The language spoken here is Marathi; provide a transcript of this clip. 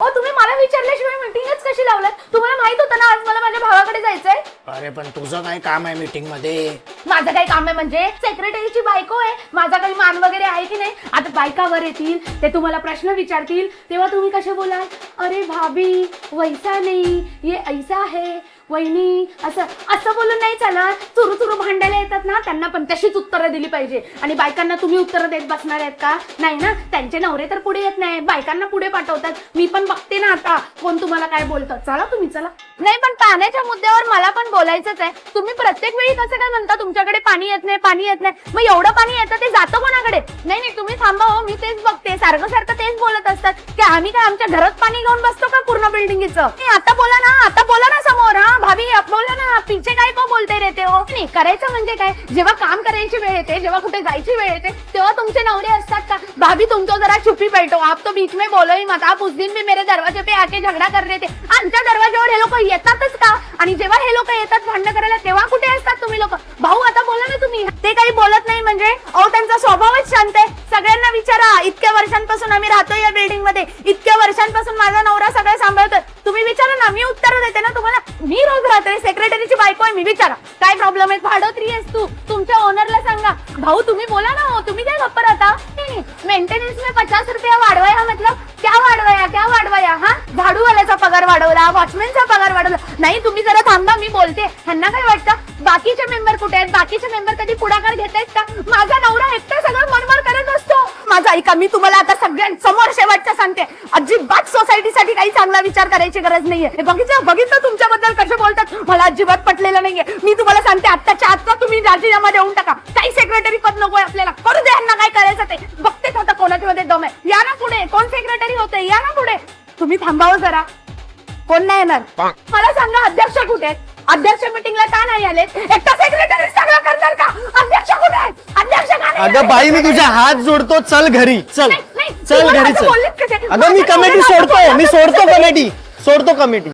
ओ तुम्ही मला विचारल्याशिवाय मीटिंगच कशी लावलात? तुम्हाला माहीत होतं ना आज मला माझ्या भावाकडे जायचंय? अरे पण तुझं काय काम आहे मीटिंगमध्ये माझं काही काम आहे म्हणजे सेक्रेटरीची बायको आहे. माझा काही मान वगैरे आहे की नाही? आता बायकावर येतील ते तुम्हाला प्रश्न विचारतील तेव्हा तुम्ही कसे बोलाल? अरे भाभी वैसा नाही. ये ऐसा है. वहिनी असं असं बोलून नाही चालत. चुरू चुरू भांडायला येतात ना त्यांना पण तशीच उत्तरं दिली पाहिजे. आणि बायकांना तुम्ही उत्तरं देत बसणार आहेत का? नाही ना? त्यांचे नवरे तर पुढे येत नाही. बायकांना पुढे पाठवतात. मी पण बघते ना आता. कोण तुम्हाला काय बोलतं? चला तुम्ही चला. नाही पण पाण्याच्या मुद्द्यावर मला पण बोलायचंच आहे. तुम्ही प्रत्येक वेळी कसं काय म्हणता तुमच्याकडे पाणी येत नाही पाणी येत नाही? मग एवढं पाणी येतं ते जातं कोणाकडे? नाही नाही तुम्ही थांबा हो मी तेच बघते. सारखं सारखं तेच बोलत असतात. की आम्ही काय आमच्या घरात पाणी घेऊन बसतो का पूर्ण बिल्डिंगचं आता बोला ना आता बोला ना समोर बोला ना पीछे काय को बोलते रहते हो? नाही करायचं म्हणजे काय? जेव्हा काम करायची वेळ येते जेव्हा कुठे जायची वेळ येते तेव्हा तुमचे नवरे असतात का? भाभी तुमको जरा छुपी बैठो आप तो बीच में बोलो ही मत आप उस दिन भी मेरे दरवाजे पे आके झगडा कर रहे थे. आमच्या दरवाजावर हे लोक येतातच का? आणि जेव्हा हे लोक येतात भांडण करायला तेव्हा कुठे असतात तुम्ही लोक? भाऊ आता बोला ना तुम्ही. ते काही बोलत नाही म्हणजे? अहो त्यांचा स्वभावच शांत आहे. सगळ्यांना विचारा इतक्या वर्षांपासून आम्ही राहतो या बिल्डिंगमध्ये. इतक्या वर्षांपासून माझा नवरा उत्तर देते ना तुम्हाला? मी रोज रात्री सेक्रेटरीची बायको आहे मी विचारा. काय प्रॉब्लेम आहे? भाडोत्री आहेस तू. तुमच्या ओनरला सांगा. भाऊ तुम्ही बोला ना हो. तुम्ही काय गप्प राहता? मेंटेनन्स में पचास रुपया वाढवाया मतलब क्या वाढवाया क्या वाढवाया हा? झाडूवाल्याचा पगार वाढवला वॉचमॅनचा पगार वाढवला. नाही तुम्ही जरा थांबा मी बोलते. ह्यांना काय वाटतं? बाकीचे मेंबर कुठे आहेत? बाकीचे मेंबर कधी पुढाकार घेत आहेत का? ऐका मी तुम्हाला आता सगळ्यांसमोर शेवटचं सांगते. अजिबात सोसायटीसाठी काही चांगला विचार करायची गरज नाहीये. हे बघितलं? बघितलं तुमच्याबद्दल कसे बोलतात? मला अजिबात पटलेलं नाहीये. मी तुम्हाला सांगते आत्ताच्या आत्ता तुम्ही राजीनामा देऊन टाका. काही सेक्रेटरी पद नकोय आपल्याला. करू द्या यांना काय करायचं ते. बघतेच आता कोणाच्या मध्ये दम आहे. या ना पुढे. कोण सेक्रेटरी होते? या ना पुढे. तुम्ही थांबावं जरा. कोण नाही येणार? मला सांगा अध्यक्ष कुठे अध्यक्ष मिटिंगला का नाही आले एकटा सेक्रेटरी सगळं करणार का? अध्यक्ष कुठे आहेत? का अगं? बाई मी तुझ्या हात जोडतो चल घरी चल चल घरी चल? अगं मी कमिटी सोडतो मी सोडतो? कमिटी सोडतो कमिटी